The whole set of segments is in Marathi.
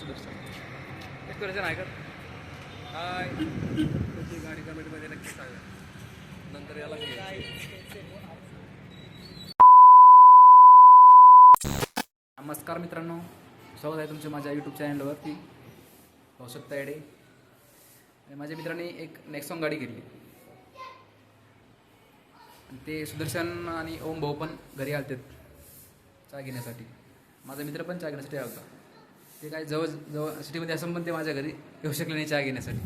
सुदर्शन एक सुदर्शन आहे का काय तुमची गाडी कमेंटमध्ये नक्की सांगा. नंतर याला नमस्कार मित्रांनो. स्वागत आहे तुमच्या माझ्या यूट्यूब चॅनलवरती शकता येडे आणि माझ्या मित्रांनी एक नेक्सॉन गाडी घेतली. आणि ते सुदर्शन आणि ओम भाऊ पण घरी आलते चहा घेण्यासाठी. माझा मित्र पण चहा घेण्यासाठी आला होता ते काय जवळ जवळ सिटीमध्ये असं पण ते माझ्या घरी येऊ शकले नाही चहा घेण्यासाठी.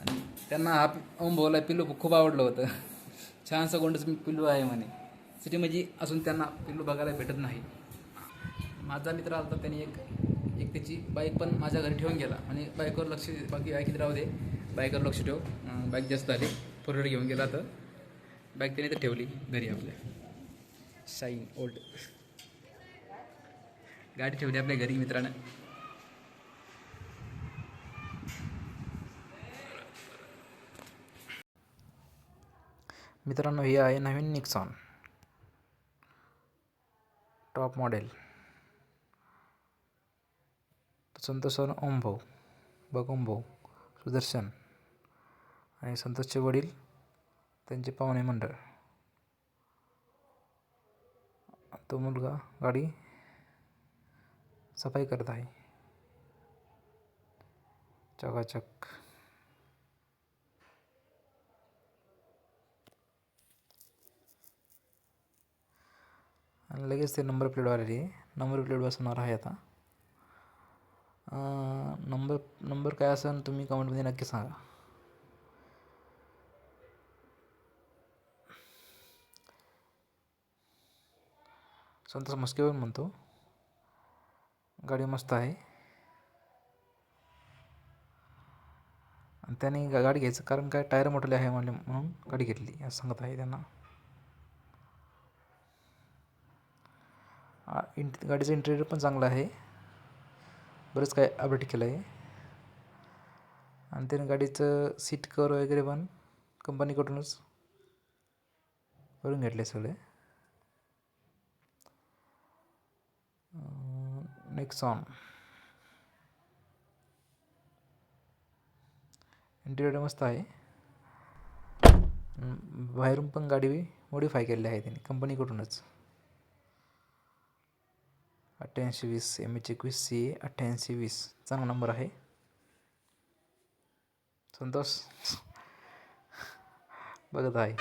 आणि त्यांना हा ओम भाऊला पिल्लू खूप आवडलं होतं. छानसं गोंडच पिल्लू आहे म्हणे. सिटीमध्ये असून त्यांना पिल्लू बघायला भेटत नाही. माझा मित्र आला होता त्यांनी एक एक त्याची बाईक पण माझ्या घरी ठेवून गेला. आणि बाईकवर लक्ष बाकी बाईकीत राहू दे. बाईकवर लक्ष ठेव. बाईक जास्त आली. फोर व्हीलर घेऊन गेला तर बाईक त्याने तर ठेवली. घरी आपल्या. Shine old. गाडी ठेवली आपल्या घरी मित्रानं. मित्रांनो ही आहे नवीन निक्सॉन टॉप मॉडेल संतोषन ओमभाऊ भाऊ सुदर्शन आणि संतोषचे वडील त्यांचे पाहुणे मंडळ. तो मुलगा गाडी सफाई करत आहे. चकाचक. आणि लगेच ते नंबर प्लेट आलेली आहे नंबर प्लेट बसवणार आहे आता. नंबर नंबर काय असेल तुम्ही कमेंटमध्ये नक्की सांगा. संतोष मस्केवर म्हणतो. गाडी मस्त आहे. आणि त्याने गा- गाडी घ्यायचं कारण काय? टायर मोठले आहे म्हणले म्हणून गाडी घेतली. असं सांगत आहे त्यांना. इंट गाडीचं इंटेरियर पण चांगलं आहे. बरंच काय अपडेट केलं आहे. आणि त्याने गाडीचं सीट कवर वगैरे पण कंपनीकडूनच करून घेतले सगळे. नेक्सॉन इंटेरियर मस्त आहे. बाहेरून पण गाडी मॉडीफाय केलेली आहे त्यांनी कंपनीकडूनच अठ्ठ्याऐंशी वीस एम एच एकवीस सी ए अठ्ठ्याऐंशी वीस. चांगला नंबर आहे. संतोष. बघत आहे.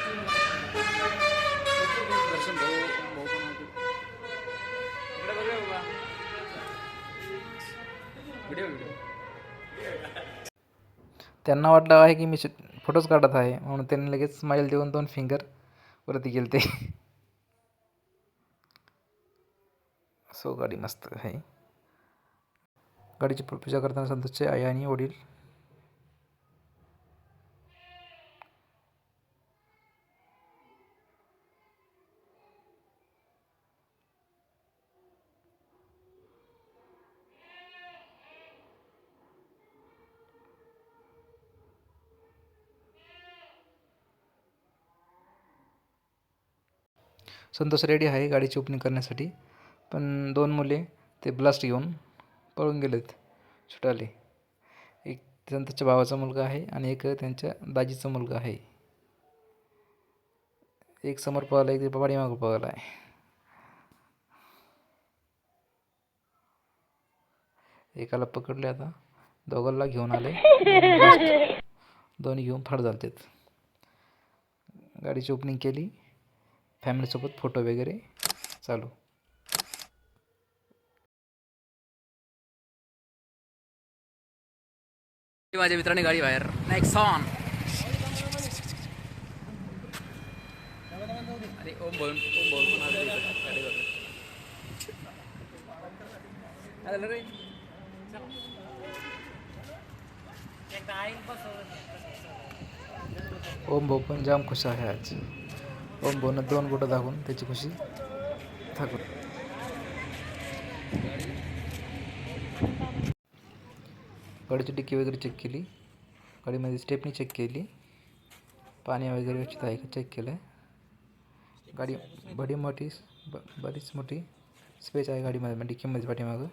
त्यांना वाटलं आहे की मी फोटोज काढत आहे. म्हणून त्यांनी लगेच स्माईल देऊन दोन फिंगर वरती गेले ते सो गाडी मस्त आहे. गाडीची पूजा करताना संतोषचे आई आणि वडील संतोष रेडी आहे गाडीची ओपनिंग करण्यासाठी. पण दोन मुले ते ब्लास्ट घेऊन पळून गेलेत सुटाले एक संतोषच्या भावाचा मुलगा आहे आणि एक त्यांच्या दाजीचा मुलगा आहे. एक समोर पळाला एक पाठीमागं पळाला आहे. एकाला पकडले आता. दोघांना घेऊन आले. दोन्ही घेऊन फाड झालतेत. गाडीची ओपनिंग केली. फॅमिलीसोबत फोटो वगैरे चालू. माझ्या मित्राने गाडी बाहेर. नेक्सॉन आणि ओम बोल ओम बोल पण आले इथं? गाडीवर काय झालं रे? ओम भाऊ पण जाम खुश आहे आज. ओम भाऊनं दोन बोटं दाखवून त्याची खुशी थाकून. गाडीची डिक्की वगैरे चेक केली. गाडीमध्ये स्टेपनी चेक केली. पाणी वगैरे व्यवस्थित आहे का? चेक केलं आहे गाडी बडी मोठी ब बरीच मोठी स्पेस आहे गाडीमध्ये म्हणजे डिक्कीमध्ये पाठीमागं.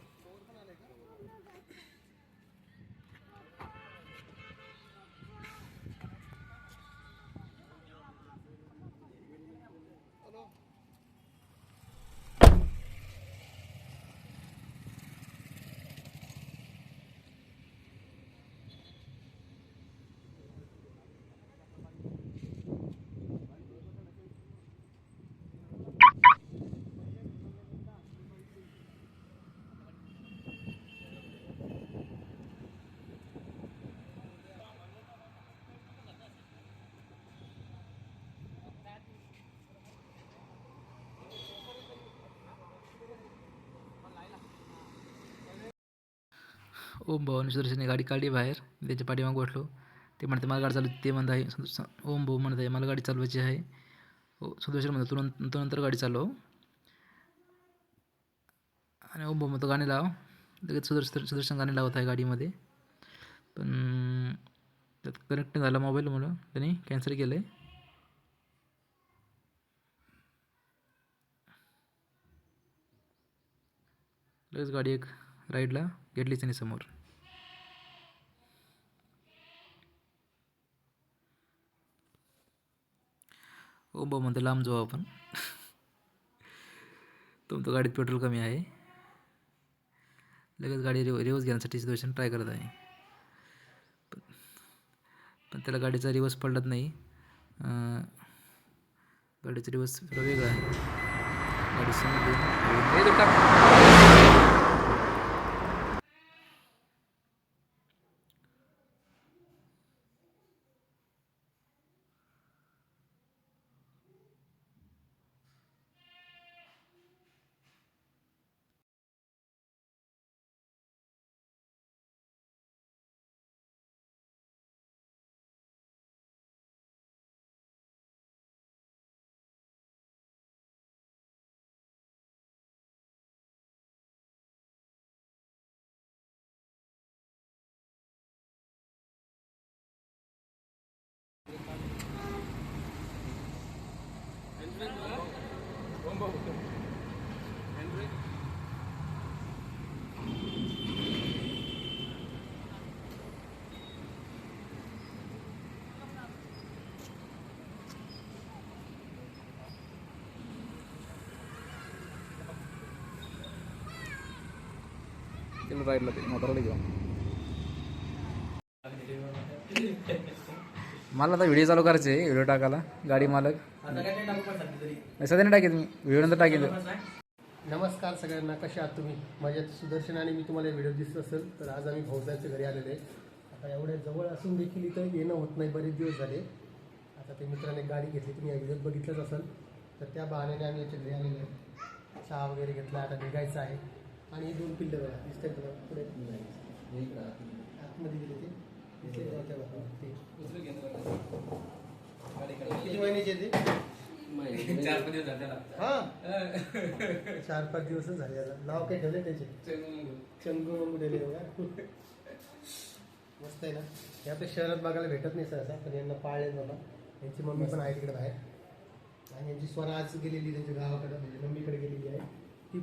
ओम भाऊ आणि सुदर्शनने गाडी काढली बाहेर. त्याच्या पाठीमाग बसलो. ते म्हणते मला गाडी चालू ते म्हणत आहे ओम भाऊ म्हणत आहे मला गाडी चालवायची आहे. हो सुदर्शन म्हणतो तू नं- तू नंतर गाडी चालव. आणि ओम भाऊ म्हणतो गाणी लाव. लगेच सुदर्शन सुदर्शन गाणी लावत आहे गाडीमध्ये. पण त्यात कनेक्ट नाही झाला मोबाईल म्हणून त्यांनी कॅन्सल केलं आहे लगेच गाडी एक राईडला घेतलीच त्यांनी समोर. ओ बा म्हणतो लांब जाऊ आपण. तुमचं गाडीत पेट्रोल कमी आहे. लगेच गाडी रिव रिवर्स घेण्यासाठी सिच्युएशन ट्राय करत आहे. पण पण त्याला गाडीचा रिवर्स पडलाच नाही. गाडीचा रिवर्स थोडा वेगळा आहे. गाडी समोर ते मोटरला घेऊन. मला आता व्हिडिओ चालू करायचे व्हिडिओ टाकायला. गाडी मालक. नाही, सध्या नाही टाकेल मी. व्हिडिओ नंतर टाकेल. नमस्कार सगळ्यांना. कशा आहात तुम्ही? माझ्यात सुदर्शन आणि मी तुम्हाला व्हिडिओ दिसत असेल तर आज आम्ही भाऊसाहेबच्या घरी आलेले. आता एवढ्या जवळ असून देखील इथं येणं होत नाही. बरेच दिवस झाले. आता ते मित्राने गाडी घेतली. तुम्ही या व्हिडिओत बघितलंच असेल. तर त्या बहाण्याने आम्ही याच्या घरी आलेलो आहे. चहा वगैरे घेतला. आता निघायचं आहे. आणि ही दोन पिल्लं बघा दिसतंय तुला पुढे आतमध्ये गेले. ते. दिसले त्या. किती महिन्याचे आहेत ते चार पाच दिवस झाले त्याला हा. चार पाच दिवसच झाले याला नाव काय ठेवले त्याचे? चंगू मंगू दिले बघा. मस्त आहे ना. हे आपल्या शहरात बघायला भेटत नाही सहसा पण यांना पाळले बाबा. यांची मम्मी पण आहे तिकडे बाहेर. आणि यांची स्वरा आज गेलेली त्यांच्या गावाकडे म्हणजे मम्मीकडे गेलेली आहे.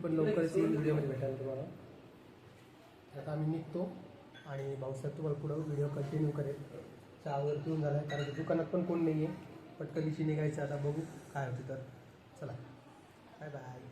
पण लवकरच येईल. व्हिडिओमध्ये भेटायला तुम्हाला. आता आम्ही निघतो आणि भाऊसाहेब तुम्हाला पुढं व्हिडिओ कंटिन्यू करेल. चहा वगैरे पिऊन झाला कारण दुकानात पण कोण नाही आहे पटकन निघायचं आता बघू काय होतं तर. चला. Bye bye